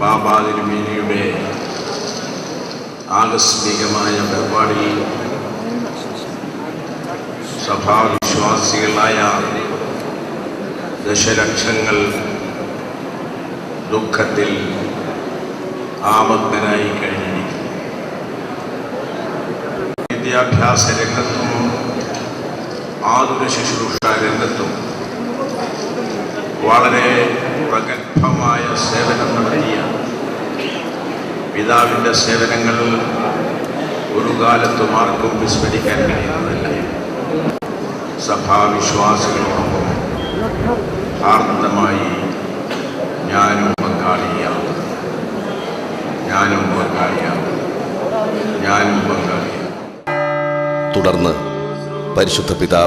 ബാബാതിരുമേനിയുടെ ആകസ്മികമായ പരിപാടിയിൽ സഭാവിശ്വാസികളായ ദശലക്ഷങ്ങൾ ദുഃഖത്തിൽ ആമഗ്നായി കഴിഞ്ഞിരിക്കുന്നു. വിദ്യാഭ്യാസ രംഗത്തും ആതുര ശുശ്രൂഷ രംഗത്തും വളരെ പ്രഗത്ഭമായ സേവനം നടത്തിയ പിതാവിന്റെ സേവനങ്ങൾ ഒരു കാലത്തും ആർക്കും വിസ്മരിക്കാൻ കഴിയുന്നതല്ല. സഭാവിശ്വാസികളോടൊപ്പം ആർദ്രമായി ഞാനും പങ്കാളിയാണ് ഞാനും പങ്കാളിയാണ് ഞാനും പങ്കാളിയാണ് തുടർന്ന് പരിശുദ്ധ പിതാവ്